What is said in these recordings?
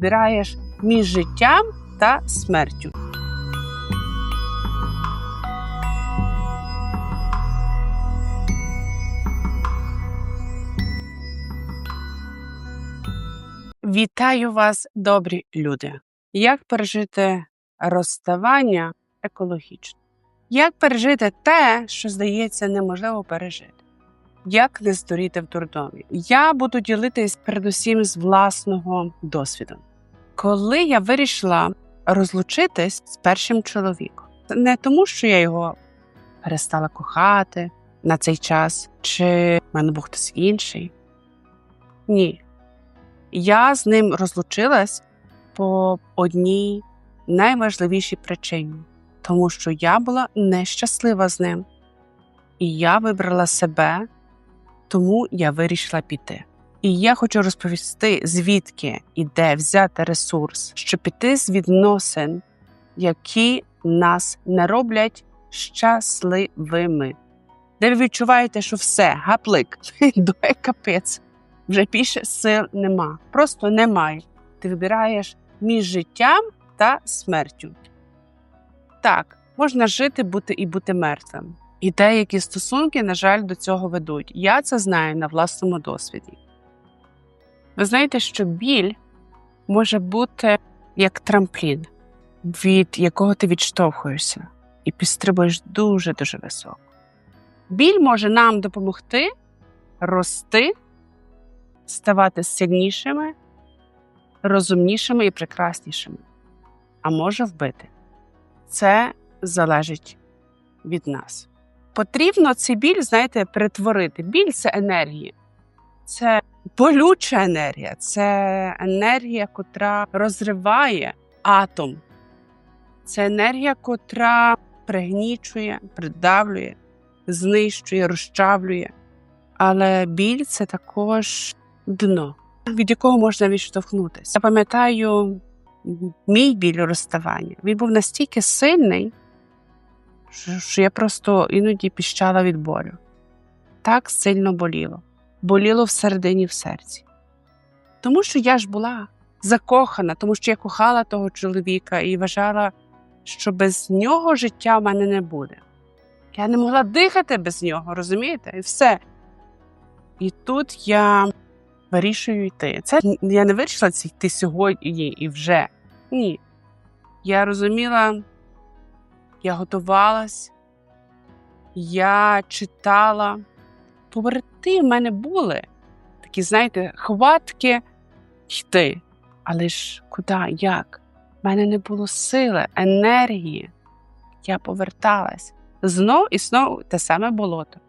Вибираєш між життям та смертю. Вітаю вас, добрі люди! Як пережити розставання екологічно? Як пережити те, що здається неможливо пережити? Як не здуріти в дурдомі? Я буду ділитись передусім з власного досвіду. Коли я вирішила розлучитись з першим чоловіком, не тому, що я його перестала кохати на цей час, чи в мене був хтось інший. Ні. Я з ним розлучилась по одній найважливішій причині, тому що я була нещаслива з ним. І я вибрала себе, тому я вирішила піти. І я хочу розповісти, звідки і де взяти ресурс, щоб піти з відносин, які нас не роблять щасливими. Де ви відчуваєте, що все, гаплик, дує капець, вже більше сил нема. Просто немає. Ти вибираєш між життям та смертю. Так, можна жити, бути і бути мертвим. І деякі стосунки, на жаль, до цього ведуть. Я це знаю на власному досвіді. Ви знаєте, що біль може бути як трамплін, від якого ти відштовхуєшся і підстрибуєш дуже-дуже високо. Біль може нам допомогти рости, ставати сильнішими, розумнішими і прекраснішими, а може вбити. Це залежить від нас. Потрібно цей біль, знаєте, перетворити. Біль це енергія, це болюча енергія, це енергія, котра розриває атом. Це енергія, котра пригнічує, придавлює, знищує, розчавлює. Але біль це також дно, від якого можна відштовхнутися. Я пам'ятаю мій біль розставання. Він був настільки сильний, що я просто іноді піщала від болю. Так сильно боліло. Боліло всередині в серці. Тому що я ж була закохана, тому що я кохала того чоловіка і вважала, що без нього життя в мене не буде. Я не могла дихати без нього, розумієте? І все. І тут я вирішую йти. Це я не вирішила це йти сьогодні і вже. Ні. Я розуміла, я готувалась, я читала. Поверти в мене були такі, знаєте, хватки йти. Але ж куди, як? У мене не було сили, енергії. Я поверталась. Знов і знов те саме болото.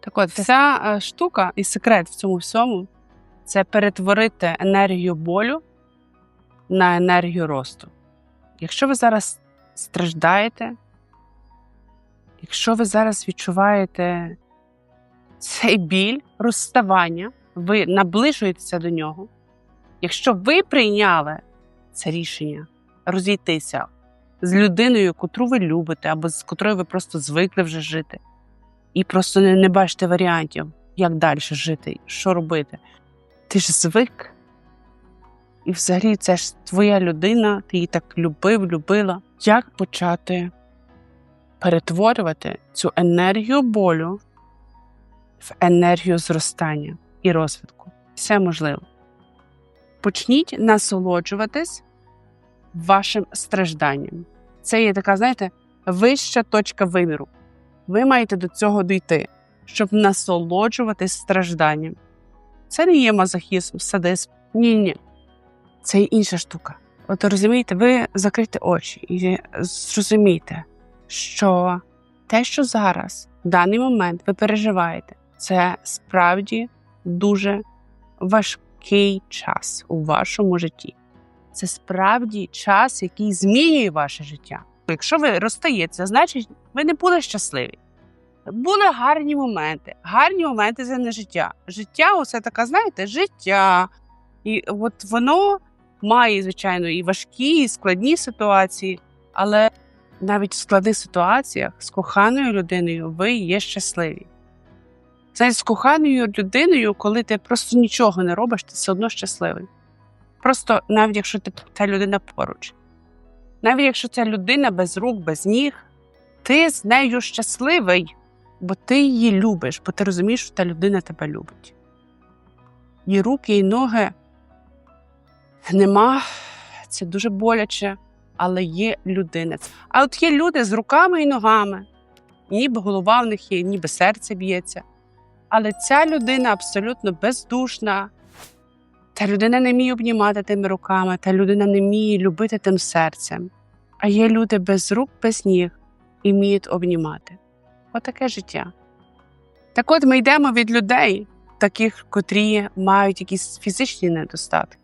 Так от, вся е, штука і секрет в цьому всьому це перетворити енергію болю на енергію росту. Якщо ви зараз страждаєте, якщо ви зараз відчуваєте цей біль розставання, ви наближуєтеся до нього. Якщо ви прийняли це рішення розійтися з людиною, котру ви любите, або з котрою ви просто звикли вже жити, і просто не, не бачите варіантів, як далі жити, що робити, ти ж звик. І взагалі це ж твоя людина, ти її так любив, любила. Як почати перетворювати цю енергію болю в енергію зростання і розвитку? Все можливо. Почніть насолоджуватись вашим стражданням. Це є така, знаєте, вища точка виміру. Ви маєте до цього дійти, щоб насолоджуватись стражданням. Це не є мазохізм, садизм. Ні, ні. Це інша штука. От розумієте, ви закрите очі і зрозумійте, що те, що зараз, в даний момент, ви переживаєте, це справді дуже важкий час у вашому житті. Це справді час, який змінює ваше життя. Якщо ви розстаєтеся, значить ви не були щасливі. Були гарні моменти. Гарні моменти не життя. Життя усе таке, знаєте, життя. І от воно має, звичайно, і важкі, і складні ситуації, але навіть в складних ситуаціях з коханою людиною ви є щасливі. Знаєте, з коханою людиною, коли ти просто нічого не робиш, ти все одно щасливий. Просто навіть якщо ти та людина поруч, навіть якщо ця людина без рук, без ніг, ти з нею щасливий, бо ти її любиш, бо ти розумієш, що та людина тебе любить. І руки, і ноги нема, це дуже боляче, але є людина. А от є люди з руками і ногами, ніби голова в них є, ніби серце б'ється. Але ця людина абсолютно бездушна. Та людина не вміє обнімати тими руками, та людина не вміє любити тим серцем. А є люди без рук, без ніг і вміють обнімати. Отаке життя. Так от ми йдемо від людей, таких, котрі мають якісь фізичні недостатки.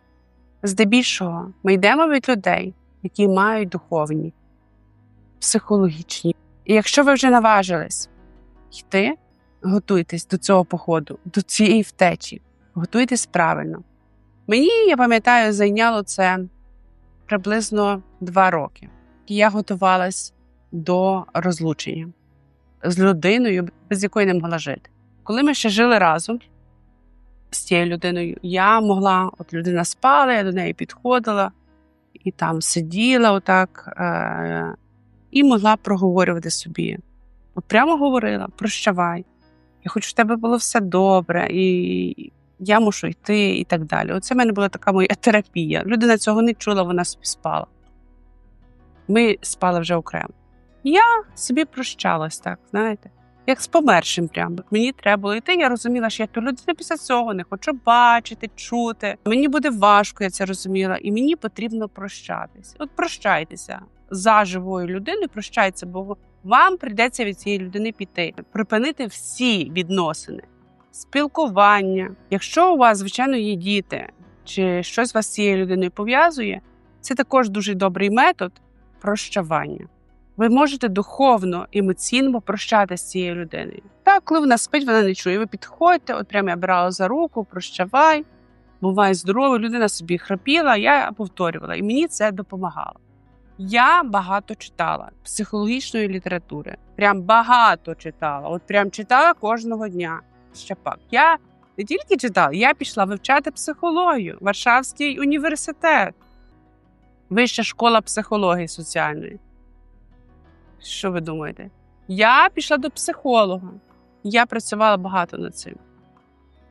Здебільшого, ми йдемо від людей, які мають духовні, психологічні. І якщо ви вже наважились йти, готуйтесь до цього походу, до цієї втечі, готуйтесь правильно. Мені, я пам'ятаю, зайняло це приблизно два роки. Я готувалась до розлучення з людиною, без якої не могла жити. Коли ми ще жили разом з цією людиною, я могла, от людина спала, я до неї підходила і там сиділа отак, е- і могла проговорювати собі. От прямо говорила: прощавай, я хочу, щоб в тебе було все добре, і я мушу йти, і так далі. Оце в мене була така моя терапія. Людина цього не чула, вона собі спала. Ми спали вже окремо. Я собі прощалась так, знаєте, як з помершим прямо. Мені треба було йти. Я розуміла, що я ту людину після цього не хочу бачити, чути. Мені буде важко, я це розуміла, і мені потрібно прощатись. От прощайтеся за живою людиною, прощайтеся, бо вам прийдеться від цієї людини піти, припинити всі відносини, спілкування. Якщо у вас, звичайно, є діти, чи щось вас з цією людиною пов'язує, це також дуже добрий метод прощавання. Ви можете духовно, емоційно прощатися з цією людиною. Так, коли вона спить, вона не чує. Ви підходите, от прямо я брала за руку, прощавай, бувай здоровий, людина собі храпіла, я повторювала, і мені це допомагало. Я багато читала психологічної літератури. Прям багато читала. От прям читала кожного дня. Ще пак. Я не тільки читала, я пішла вивчати психологію, Варшавський університет, Вища школа психології соціальної. Що ви думаєте? Я пішла до психолога. Я працювала багато над цим.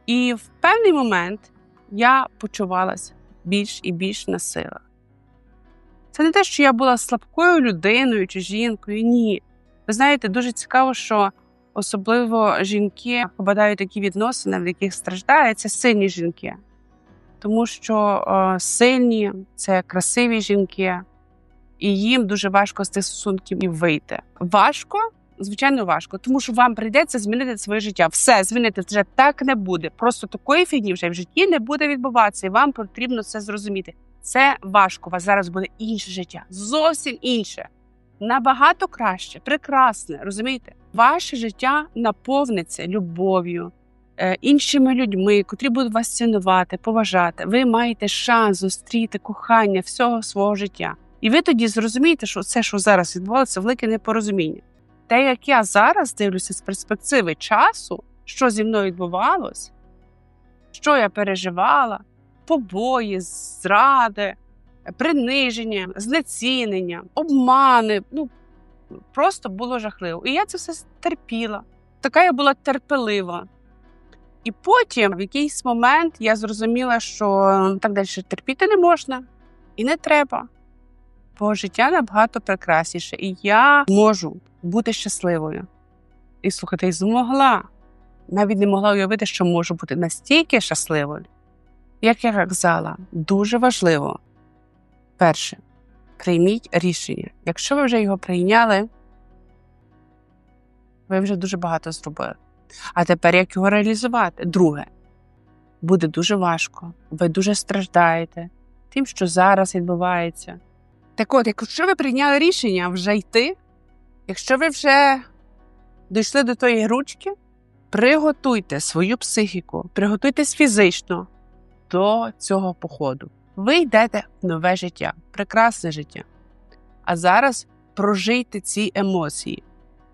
І в певний момент я почувалася більш і більш на силах. Це не те, що я була слабкою людиною чи жінкою. Ні. Ви знаєте, дуже цікаво, що особливо жінки попадають такі відносини, в яких страждають, це сильні жінки. Тому що о, сильні це красиві жінки, і їм дуже важко з цих стосунків вийти. Важко, звичайно, важко, тому що вам прийдеться змінити своє життя. Все змінити вже так не буде. Просто такої фігні вже в житті не буде відбуватися, і вам потрібно це зрозуміти. Це важко. У вас зараз буде інше життя, зовсім інше, набагато краще, прекрасне. Розумієте, ваше життя наповниться любов'ю, е, іншими людьми, котрі будуть вас цінувати, поважати. Ви маєте шанс зустріти кохання всього свого життя. І ви тоді зрозумієте, що це, що зараз відбувається, велике непорозуміння. Те, як я зараз дивлюся з перспективи часу, що зі мною відбувалось, що я переживала, побої, зради, приниження, знецінення, обмани. Ну просто було жахливо. І я це все терпіла. Така я була терпелива. І потім, в якийсь момент, я зрозуміла, що так далі терпіти не можна і не треба. Бо життя набагато прекрасніше, і я можу бути щасливою. І слухайте, змогла. Навіть не могла уявити, що можу бути настільки щасливою. Як я казала, дуже важливо. Перше, прийміть рішення. Якщо ви вже його прийняли, ви вже дуже багато зробили. А тепер як його реалізувати? Друге, буде дуже важко, ви дуже страждаєте тим, що зараз відбувається. Так от, якщо ви прийняли рішення вже йти, якщо ви вже дійшли до тої ручки, приготуйте свою психіку, приготуйтесь фізично до цього походу. Ви йдете в нове життя, прекрасне життя. А зараз прожийте ці емоції,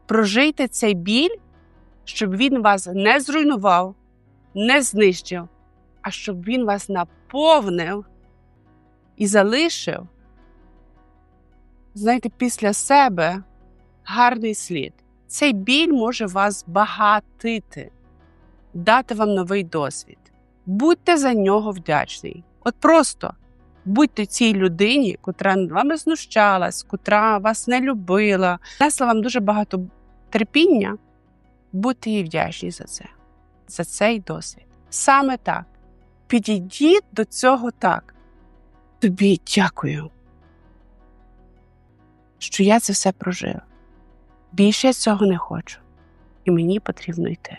прожийте цей біль, щоб він вас не зруйнував, не знищив, а щоб він вас наповнив і залишив, знаєте, після себе гарний слід. Цей біль може вас багатити, дати вам новий досвід. Будьте за нього вдячні. От просто будьте цій людині, котра над вами знущалась, котра вас не любила, несла вам дуже багато терпіння. Будьте їй вдячні за це, за цей досвід. Саме так. Підійдіть до цього так. Тобі дякую, що я це все прожив. Більше я цього не хочу, і мені потрібно йти.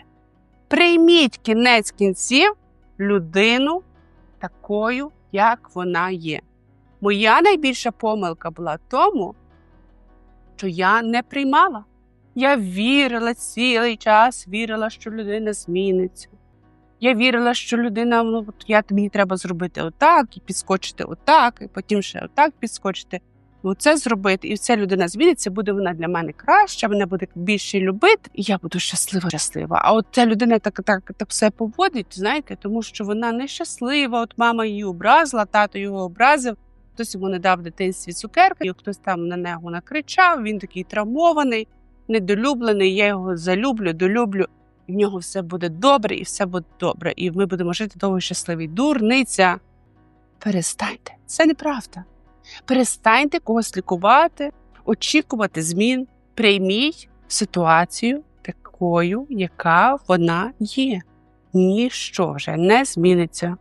Прийміть кінець кінців людину такою, як вона є. Моя найбільша помилка була тому, що я не приймала. Я вірила цілий час, вірила, що людина зміниться. Я вірила, що людина, ну от я тобі треба зробити отак, і підскочити отак, і потім ще отак підскочити. Оце зробити, і ця людина зміниться, буде вона для мене краща, мене буде більше любити, і я буду щаслива, щаслива. А от ця людина так так, так все поводить, знаєте, тому що вона нещаслива. От мама її образила, тато його образив, хтось йому не дав дитинстві цукерки, і хтось там на нього накричав. Він такий травмований, недолюблений. Я його залюблю, долюблю. І в нього все буде добре, і все буде добре. І ми будемо жити довго щасливі. Дурниця. Перестаньте, це неправда. Перестаньте когось лікувати, очікувати змін. Прийміть ситуацію такою, яка вона є. Ніщо вже не зміниться.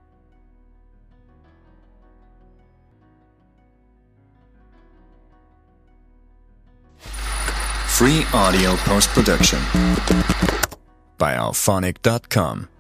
Free audio post production by alphonic.com.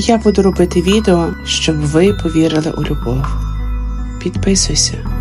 я буду робити відео, щоб ви повірили у любов. Підписуйся.